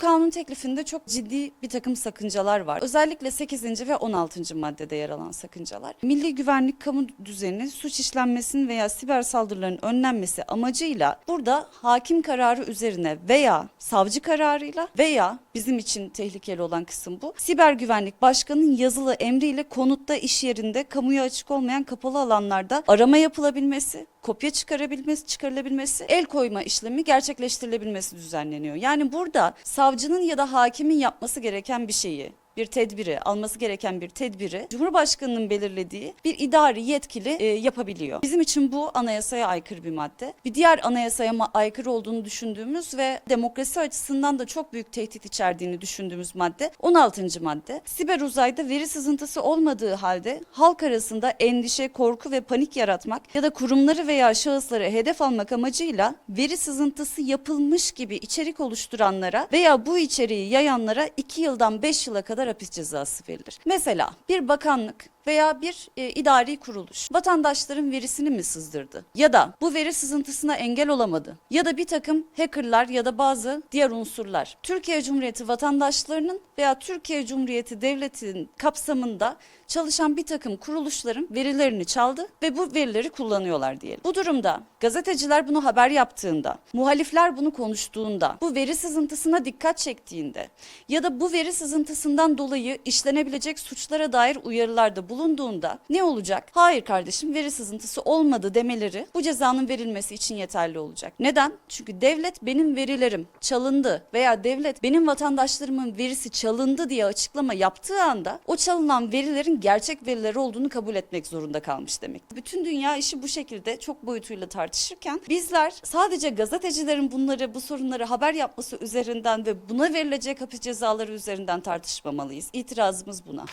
kanun teklifinde çok ciddi bir takım sakıncalar var. Özellikle 8. ve 16. maddede yer alan sakıncalar. Milli güvenlik kamu düzeni suç işlenmesinin veya siber saldırıların önlenmesi amacıyla burada hakim kararı üzerine veya savcı kararıyla veya bizim için tehlikeli olan kısım bu. Siber güvenlik başkanının yazılı emriyle konutta iş yerinde kamuya açık olmayan kapalı alanlarda arama yapılabilmesi, kopya çıkarabilmesi, çıkarılabilmesi, el koyma işlemi gerçekleştirilebilmesi düzenleniyor. Yani burada savcının ya da hakimin yapması gereken bir şeyi bir tedbiri, alması gereken bir tedbiri Cumhurbaşkanı'nın belirlediği bir idari yetkili e, yapabiliyor. Bizim için bu anayasaya aykırı bir madde. Bir diğer anayasaya aykırı olduğunu düşündüğümüz ve demokrasi açısından da çok büyük tehdit içerdiğini düşündüğümüz madde 16. madde. Siber uzayda veri sızıntısı olmadığı halde halk arasında endişe, korku ve panik yaratmak ya da kurumları veya şahısları hedef almak amacıyla veri sızıntısı yapılmış gibi içerik oluşturanlara veya bu içeriği yayanlara 2 yıldan 5 yıla kadar hapis cezası verilir. Mesela bir bakanlık veya bir e, idari kuruluş vatandaşların verisini mi sızdırdı? Ya da bu veri sızıntısına engel olamadı? Ya da bir takım hackerlar ya da bazı diğer unsurlar Türkiye Cumhuriyeti vatandaşlarının veya Türkiye Cumhuriyeti devletinin kapsamında çalışan bir takım kuruluşların verilerini çaldı ve bu verileri kullanıyorlar diyelim. Bu durumda gazeteciler bunu haber yaptığında, muhalifler bunu konuştuğunda, bu veri sızıntısına dikkat çektiğinde ya da bu veri sızıntısından dolayı işlenebilecek suçlara dair uyarılarda bulunduğunda ne olacak? Hayır kardeşim veri sızıntısı olmadı demeleri bu cezanın verilmesi için yeterli olacak. Neden? Çünkü devlet benim verilerim çalındı veya devlet benim vatandaşlarımın verisi çalındı diye açıklama yaptığı anda o çalınan verilerin gerçek veriler olduğunu kabul etmek zorunda kalmış demek. Bütün dünya işi bu şekilde çok boyutuyla tartışırken bizler sadece gazetecilerin bunları bu sorunları haber yapması üzerinden ve buna verilecek hapis cezaları üzerinden tartışmamalıyız. İtirazımız buna.